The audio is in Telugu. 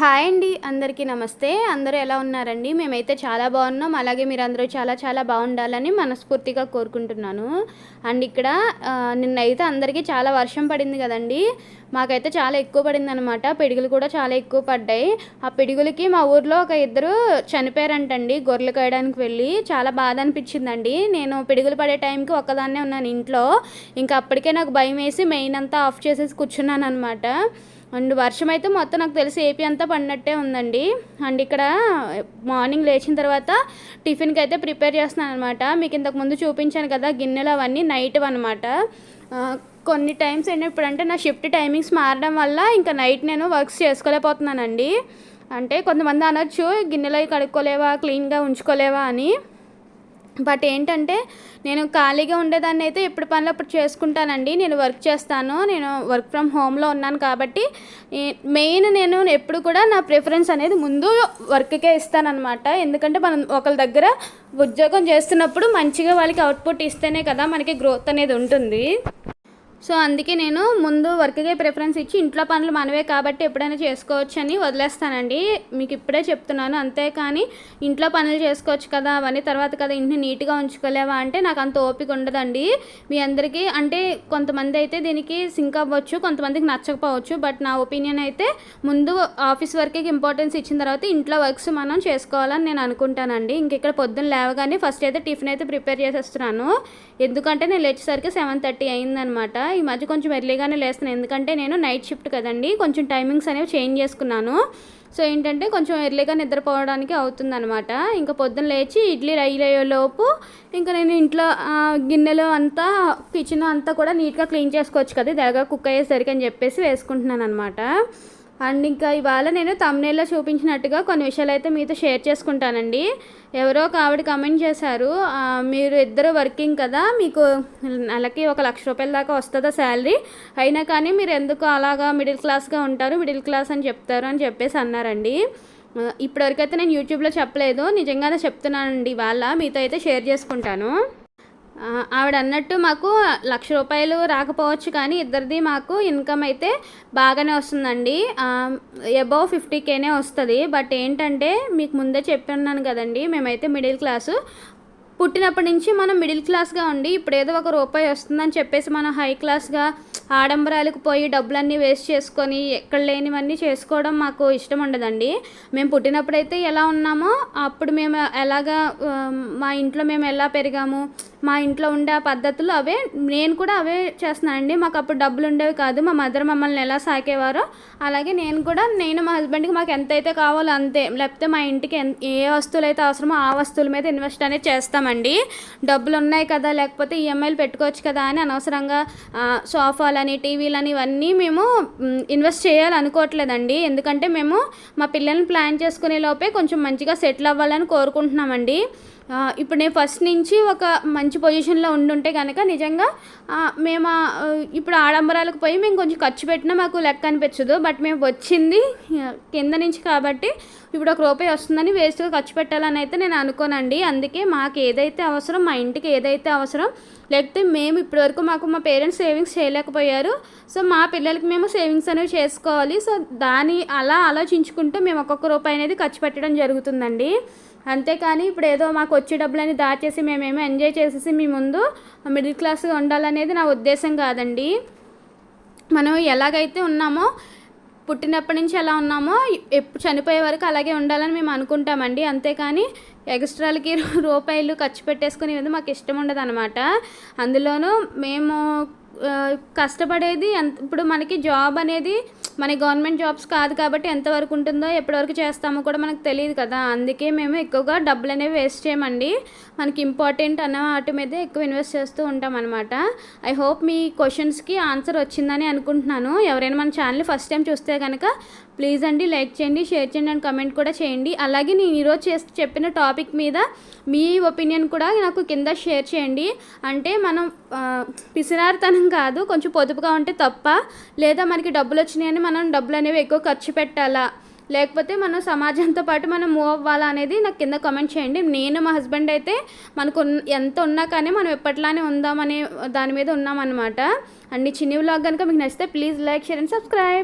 హాయ్ అండి అందరికీ నమస్తే. అందరూ ఎలా ఉన్నారండి? మేమైతే చాలా బాగున్నాం. అలాగే మీరు అందరూ చాలా చాలా బాగుండాలని మనస్ఫూర్తిగా కోరుకుంటున్నాను. అండ్ ఇక్కడ నిన్నైతే అందరికీ చాలా వర్షం పడింది కదండి. మాకైతే చాలా ఎక్కువ పడింది అనమాట పిడుగులు కూడా చాలా ఎక్కువ పడ్డాయి. ఆ పిడుగులకి మా ఊర్లో ఒక ఇద్దరు చనిపోయారంటండి గొర్రెలు కాయడానికి వెళ్ళి. చాలా బాధ అనిపించిందండి. నేను పిడుగులు పడే టైంకి ఒక్కదాన్నే ఉన్నాను ఇంట్లో. ఇంకా అప్పటికే నాకు భయం వేసి మెయిన్ అంతా ఆఫ్ చేసేసి కూర్చున్నాను అనమాట అండ్ వర్షం అయితే మొత్తం నాకు తెలిసి ఏపీ అంతా పడినట్టే ఉందండి. అండ్ ఇక్కడ మార్నింగ్ లేచిన తర్వాత టిఫిన్కి అయితే ప్రిపేర్ చేస్తున్నాను అనమాట మీకు ఇంతకు ముందు చూపించాను కదా గిన్నెలు అవన్నీ నైట్ అనమాట కొన్ని టైమ్స్ ఏంటంటే ఇప్పుడంటే నా షిఫ్ట్ టైమింగ్స్ మారడం వల్ల ఇంకా నైట్ నేను వర్క్స్ చేసుకోలేకపోతున్నానండి. అంటే కొంతమంది అనొచ్చు గిన్నెలు అవి కడుక్కోలేవా క్లీన్గా ఉంచుకోలేవా అని. బట్ ఏంటంటే నేను ఖాళీగా ఉండేదాన్ని అయితే ఎప్పుడు పనులు అప్పుడు చేసుకుంటానండి. నేను వర్క్ చేస్తాను. నేను వర్క్ ఫ్రమ్ హోమ్లో ఉన్నాను కాబట్టి మెయిన్ నేను ఎప్పుడు కూడా నా ప్రిఫరెన్స్ అనేది ముందు వర్క్కే ఇస్తానన్నమాట. ఎందుకంటే మనం ఒకరి దగ్గర ఉద్యోగం చేస్తున్నప్పుడు మంచిగా వాళ్ళకి అవుట్పుట్ ఇస్తేనే కదా మనకి గ్రోత్ అనేది ఉంటుంది. సో అందుకే నేను ముందు వర్క్కే ప్రిఫరెన్స్ ఇచ్చి ఇంట్లో పనులు మనవే కాబట్టి ఎప్పుడైనా చేసుకోవచ్చు అని వదిలేస్తానండి. మీకు ఇప్పుడే చెప్తున్నాను అంతేకాని ఇంట్లో పనులు చేసుకోవచ్చు కదా అవన్నీ తర్వాత కదా ఇంటిని నీట్గా ఉంచుకోలేవా అంటే నాకు అంత ఓపిక ఉండదండి. మీ అందరికీ అంటే కొంతమంది అయితే దీనికి సింక్ అవ్వచ్చు కొంతమందికి నచ్చకపోవచ్చు బట్ నా ఒపీనియన్ అయితే ముందు ఆఫీస్ వర్క్కి ఇంపార్టెన్స్ ఇచ్చిన తర్వాత ఇంట్లో వర్క్స్ మనం చేసుకోవాలని నేను అనుకుంటానండి. ఇంక ఇక్కడ పొద్దున్న లేవగానే ఫస్ట్ అయితే టిఫిన్ అయితే ప్రిపేర్ చేసేస్తున్నాను. ఎందుకంటే నేను లేచేసరికి సెవెన్ థర్టీ అయిందనమాట. ఈ మధ్య కొంచెం ఎర్లీగానే లేస్తున్నాను ఎందుకంటే నేను నైట్ షిఫ్ట్ కదండి కొంచెం టైమింగ్స్ అనేవి చేంజ్ చేసుకున్నాను. సో ఏంటంటే కొంచెం ఎర్లీగా నిద్రపోవడానికి అవుతుందనమాట ఇంకా పొద్దున్న లేచి ఇడ్లీ లోపు ఇంకా నేను ఇంట్లో గిన్నెలు అంతా కిచెన్ అంతా కూడా నీట్గా క్లీన్ చేసుకోవచ్చు కదా ఇది కుక్ అయ్యేసరికి అని చెప్పేసి వేసుకుంటున్నాను అనమాట అండ్ ఇంకా ఇవాళ నేను తమ్నేల్లో చూపించినట్టుగా కొన్ని విషయాలు అయితే మీతో షేర్ చేసుకుంటానండి. ఎవరో ఒక ఆవిడ కమెంట్ చేశారు మీరు ఇద్దరు వర్కింగ్ కదా మీకు నెలకి ఒక లక్ష రూపాయల దాకా వస్తుందా శాలరీ అయినా కానీ మీరు ఎందుకు అలాగా మిడిల్ క్లాస్గా ఉంటారు మిడిల్ క్లాస్ అని చెప్తారు అని చెప్పేసి అన్నారండి. ఆ, ఇప్పటివరకు అయితే నేను యూట్యూబ్లో చెప్పలేదు నిజంగానే చెప్తున్నానండి ఇవాళ మీతో అయితే షేర్ చేసుకుంటాను. ఆవిడ అన్నట్టు మాకు లక్ష రూపాయలు రాకపోవచ్చు కానీ ఇద్దరిది మాకు ఇన్కమ్ అయితే బాగానే వస్తుందండి. అబౌవ్ ఫిఫ్టీ కేనే వస్తుంది. బట్ ఏంటంటే మీకు ముందే చెప్పిన్నాను కదండి మేమైతే మిడిల్ క్లాసు. పుట్టినప్పటి నుంచి మనం మిడిల్ క్లాస్గా ఉండి ఇప్పుడు ఏదో ఒక రూపాయి వస్తుందని చెప్పేసి మనం హై క్లాస్గా ఆడంబరాలకు పోయి డబ్బులన్నీ వేస్ట్ చేసుకొని ఎక్కడ లేనివన్నీ చేసుకోవడం మాకు ఇష్టం ఉండదండి. మేము పుట్టినప్పుడైతే ఎలా ఉన్నామో అప్పుడు మేము ఎలాగా మా ఇంట్లో మేము ఎలా పెరిగాము మా ఇంట్లో ఉండే ఆ పద్ధతులు అవే. నేను కూడా అవే చేస్తున్నానండి. మాకు అప్పుడు డబ్బులు ఉండేవి కాదు. మా మదర్ మమ్మల్ని ఎలా సాకేవారో అలాగే నేను కూడా నేను మా హస్బెండ్కి మాకు ఎంత అయితే కావాలో అంతే. లేకపోతే మా ఇంటికి ఏ వస్తువులు అయితే అవసరమో ఆ వస్తువుల మీద ఇన్వెస్ట్ అనేది చేస్తామండి. డబ్బులు ఉన్నాయి కదా లేకపోతే ఈఎంఐలు పెట్టుకోవచ్చు కదా అని అనవసరంగా సోఫాలని టీవీలని ఇవన్నీ మేము ఇన్వెస్ట్ చేయాలనుకోవట్లేదండి. ఎందుకంటే మేము మా పిల్లల్ని ప్లాన్ చేసుకునే లోపే కొంచెం మంచిగా సెటిల్ అవ్వాలని కోరుకుంటున్నామండి. ఇప్పుడు నేను ఫస్ట్ నుంచి ఒక మంచి పొజిషన్లో ఉండుంటే కనుక నిజంగా మేము ఇప్పుడు ఆడంబరాలకు పోయి మేము కొంచెం ఖర్చు పెట్టినా మాకు లెక్క అనిపించదు. బట్ మేము వచ్చింది కింద నుంచి కాబట్టి ఇప్పుడు ఒక రూపాయి వస్తుందని వేస్ట్గా ఖర్చు పెట్టాలని అయితే నేను అనుకోనండి. అందుకే మాకు ఏదైతే అవసరం మా ఇంటికి ఏదైతే అవసరం లేకపోతే మేము ఇప్పటివరకు మాకు మా పేరెంట్స్ సేవింగ్స్ చేయలేకపోయారు. సో మా పిల్లలకి మేము సేవింగ్స్ అనేవి చేసుకోవాలి. సో దాని అలా ఆలోచించుకుంటూ మేము ఒక్కొక్క రూపాయి అనేది ఖర్చు పెట్టడం జరుగుతుందండి. అంతేకాని ఇప్పుడు ఏదో మాకు వచ్చే డబ్బులని దాచేసి మేమేమో ఎంజాయ్ చేసేసి మీ ముందు మిడిల్ క్లాస్గా ఉండాలనేది నా ఉద్దేశం కాదండి. మనం ఎలాగైతే ఉన్నామో పుట్టినప్పటి నుంచి ఎలా ఉన్నామో ఎప్పుడు చనిపోయే వరకు అలాగే ఉండాలని మేము అనుకుంటామండి. అంతేకాని ఎక్స్ట్రాలకి రూపాయలు ఖర్చు పెట్టేసుకుని ఇది మాకు ఇష్టం ఉండదు అనమాట అందులోనూ మేము కష్టపడేది ఎంత ఇప్పుడు మనకి జాబ్ అనేది మన గవర్నమెంట్ జాబ్స్ కాదు కాబట్టి ఎంతవరకు ఉంటుందో ఎప్పటివరకు చేస్తామో కూడా మనకు తెలియదు కదా. అందుకే మేము ఎక్కువగా డబ్బులు అనేవి వేస్ట్ చేయమండి. మనకి ఇంపార్టెంట్ అన్న వాటి మీదే ఎక్కువ ఇన్వెస్ట్ చేస్తూ ఉంటాం అనమాట ఐ హోప్ మీ క్వశ్చన్స్కి ఆన్సర్ వచ్చిందని అనుకుంటున్నాను. ఎవరైనా మన ఛానల్ ఫస్ట్ టైం చూస్తే కనుక ప్లీజ్ అండి లైక్ చేయండి షేర్ చేయండి అండ్ కమెంట్ కూడా చేయండి. అలాగే నేను ఈరోజు చేసి చెప్పిన టాపిక్ మీద మీ ఒపీనియన్ కూడా నాకు కింద షేర్ చేయండి. అంటే మనం పిసినారితనం కాదు కొంచెం పొదుపుగా ఉంటే తప్ప లేదా మనకి డబ్బులు వచ్చినాయని మనం డబ్బులు అనేవి ఎక్కువ ఖర్చు పెట్టాలా? లేకపోతే మనం సమాజంతో పాటు మనం మూవ్ అవ్వాలా అనేది నాకు కింద కామెంట్ చేయండి. నేను మా హస్బెండ్ అయితే మనకు ఎంత ఉన్నా కానీ మనం ఎప్పట్లానే ఉందామనే దాని మీద ఉన్నామన్నమాట. అండ్ చిన్ని వ్లాగ్ కనుక మీకు నచ్చితే please like share and subscribe.